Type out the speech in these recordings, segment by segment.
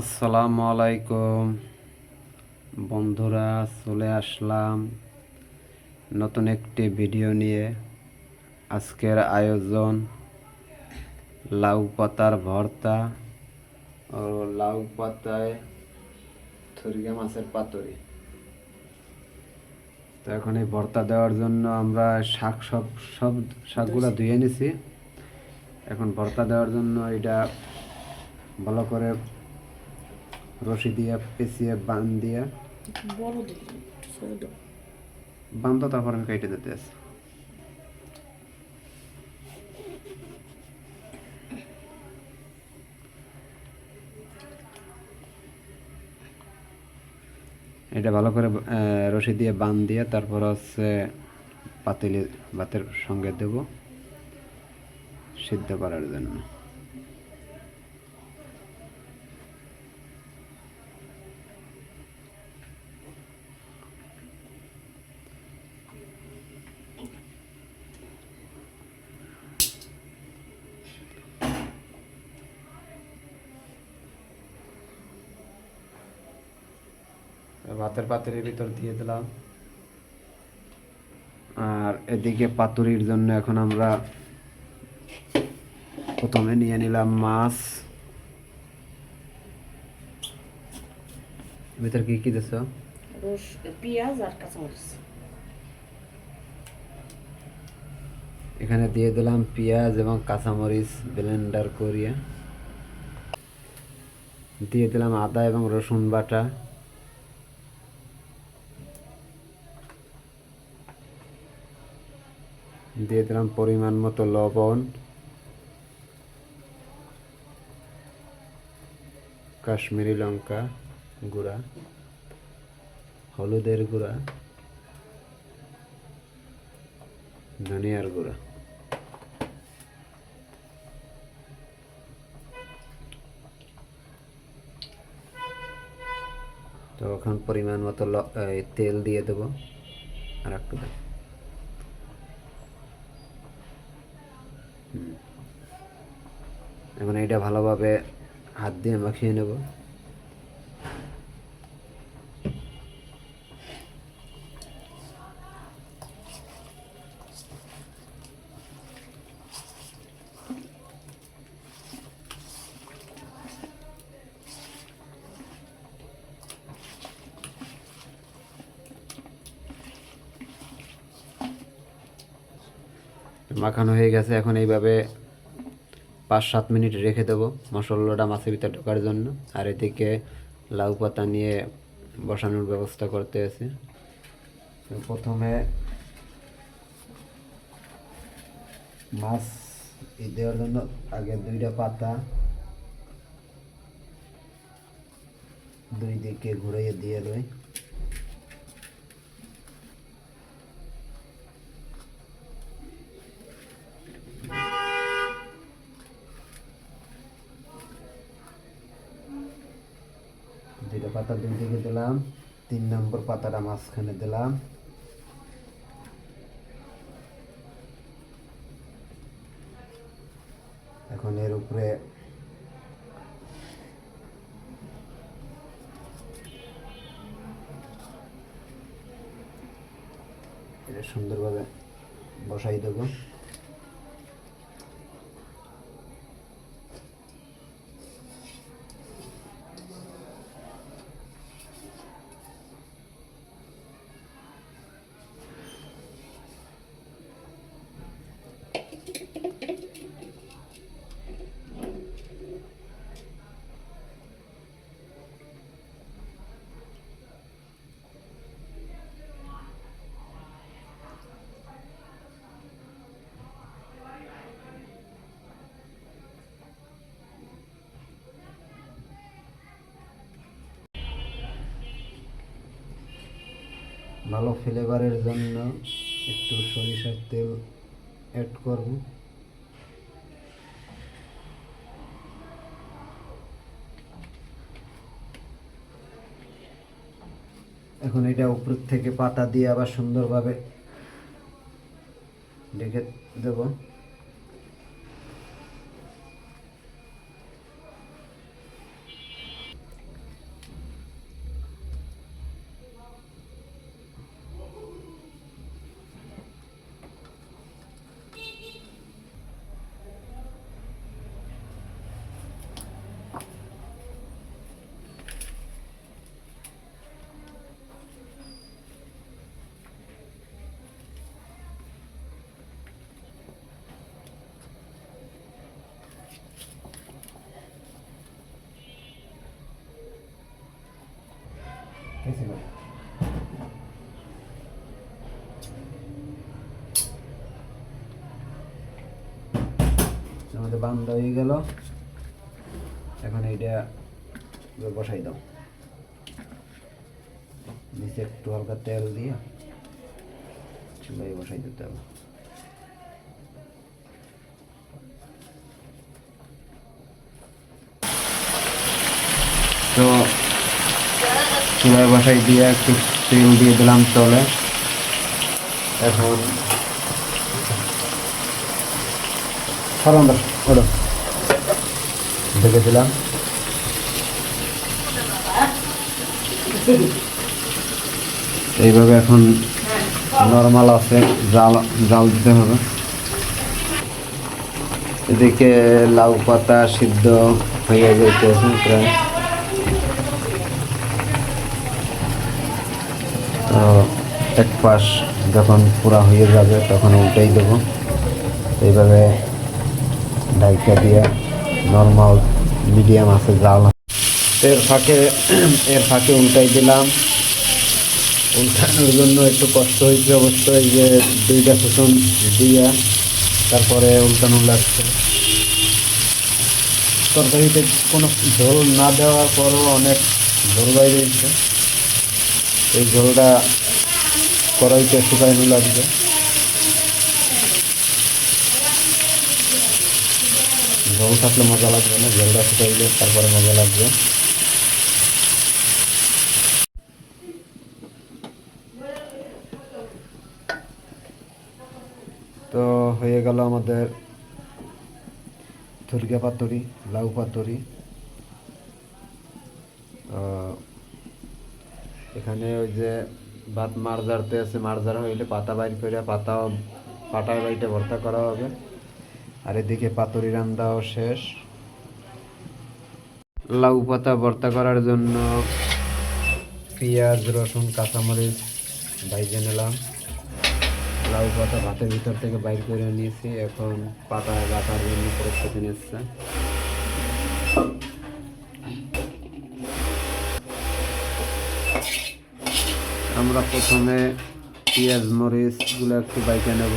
আসসালামু আলাইকুম। বন্ধুরা, চলে আসলাম নতুন একটি ভিডিও নিয়ে। আজকের আয়োজন লাউ পাতার ভর্তা ও লাউ পাতায় থরিয়া মাছের পাতুরি। তো এখন এই ভর্তা দেওয়ার জন্য আমরা শাক সব সব শাকগুলো ধুয়ে নিছি। এখন ভর্তা দেওয়ার জন্য এটা ভালো করে রশি দিয়ে পেঁচিয়ে বান দিয়ে। বড় ছোট। দাও বান্ধ তারপর আমি কেটে দিতে আছে। এটা ভালো করে আহ, রশি দিয়ে বান দিয়ে তারপর হচ্ছে পাতিলি ভাতের সঙ্গে দেব সিদ্ধ করার জন্য। ভাতের পাত্রের ভিতর দিয়ে দিলাম। আর এদিকে পাতুরির জন্য এখন আমরা প্রথমে নিয়ে নিলাম মাছ। ভিতর কি কি দিছ? পেঁয়াজ আর কাঁচামরিচ। এখানে দিয়ে দিলাম পেঁয়াজ এবং কাঁচামরিচ ব্লেন্ডার করিয়ে। দিয়ে দিলাম আদা এবং রসুন বাটা। দিয়ে দিলাম পরিমাণ মতো লবণ, কাশ্মীরি লঙ্কা গুঁড়া, হলুদের গুঁড়া, ধনিয়ার গুঁড়া। তো এখন পরিমাণ মতো তেল দিয়ে দেবো। আর একটু দেব এখন এটা ভালোভাবে হাত দিয়ে মাখিয়ে নেব। মাখানো হয়ে গেছে, এখন এইভাবে পাঁচ সাত মিনিট রেখে দেবো মশলাটা মাছের ভিতরে ঢোকার জন্য। আর এদিকে লাউ পাতা নিয়ে বসানোর ব্যবস্থা করতে আছে। প্রথমে মাছ দেওয়ার জন্য আগে দুইটা পাতা দুই দিকে ঘুরিয়ে দিয়ে দেয় দুইটা পাতা দুই দিকে দিলাম, তিন নম্বর পাতাটা মাঝখানে দিলাম। এখন এর উপরে এটা সুন্দরভাবে বসাই দেবো। ভালো ফ্লেভারের জন্য একটু সরিষার তেল অ্যাড করব। এখন এটা উপর থেকে পাতা দিয়ে আবার সুন্দরভাবে ঢেকে দেব। আমাদের বান্ধ হয়ে গেল। এখন এইটা বসাই দাও। নিচে একটু হালকা তেল দিয়ে চুলাই বসাই দিতে হবে। তো চুলাই বসাই দিয়ে একটু তেল দিয়ে দিলাম চলে। এখন ওলো ঢেকে দিলাম। এইভাবে এখন নর্মাল আছে, জাল জাল দিতে হবে। এদিকে লাউ পাতা সিদ্ধ হয়ে যাইতেছে প্রায়। এক পাশ যখন পুরা হয়ে যাবে, তখন উল্টাই দেবো। এইভাবে ডাইকা দিয়ে নর্মাল মিডিয়াম আছে জাল এর ফাঁকে এর ফাঁকে উল্টাই দিলাম। উল্টানোর জন্য একটু কষ্ট হয়েছে অবশ্যই যে দুইটা শোষণ দিয়ে তারপরে উল্টানো লাগছে। তরকারিতে কোনো ঝোল না দেওয়ার পরও অনেক ঝোল বাইরে এই ঝোলটা কড়াইতে শুকানো লাগবে ঝোল থাকলে মজা লাগবে না ঝোলটা শুকাইলে তারপরে মজা লাগবে। তো হয়ে গেল আমাদের থুরকা পাতুরি, লাউ পাতুরি। এখানে ওই যে ভাত মারজারতে আছে মারজার হইলে পাতা বাইর করে পাতা পাটায় বাইটে ভর্তা করা হবে। আর এদিকে পাতুরি রান্দাও শেষ। লাউ পাতা ভর্তা করার জন্য পেঁয়াজ, রসুন, কাঁচামরিচ ভাইজে নিলাম। লাউ পাতা ভাতের ভিতর থেকে বাইর করে নিয়েছি, এখন পাতা বাটার জন্য প্রস্তুতি নিচ্ছে। আমরা প্রথমে পেঁয়াজ মরিচগুলো একটু বাইকে নেব।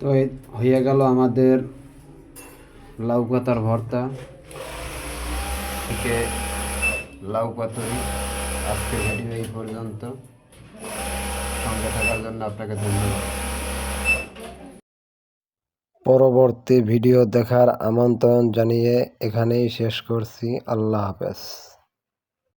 তো এই হয়ে গেল আমাদের লাউ পাতার ভর্তা। থেকে লাউ পাতুরি আজকের ভিডিও এই পর্যন্ত। সঙ্গে থাকার জন্য আপনাকে ধন্যবাদ। পরবর্তী ভিডিও দেখার আমন্ত্রণ জানিয়ে এখানেই শেষ করছি। আল্লাহ হাফেজ।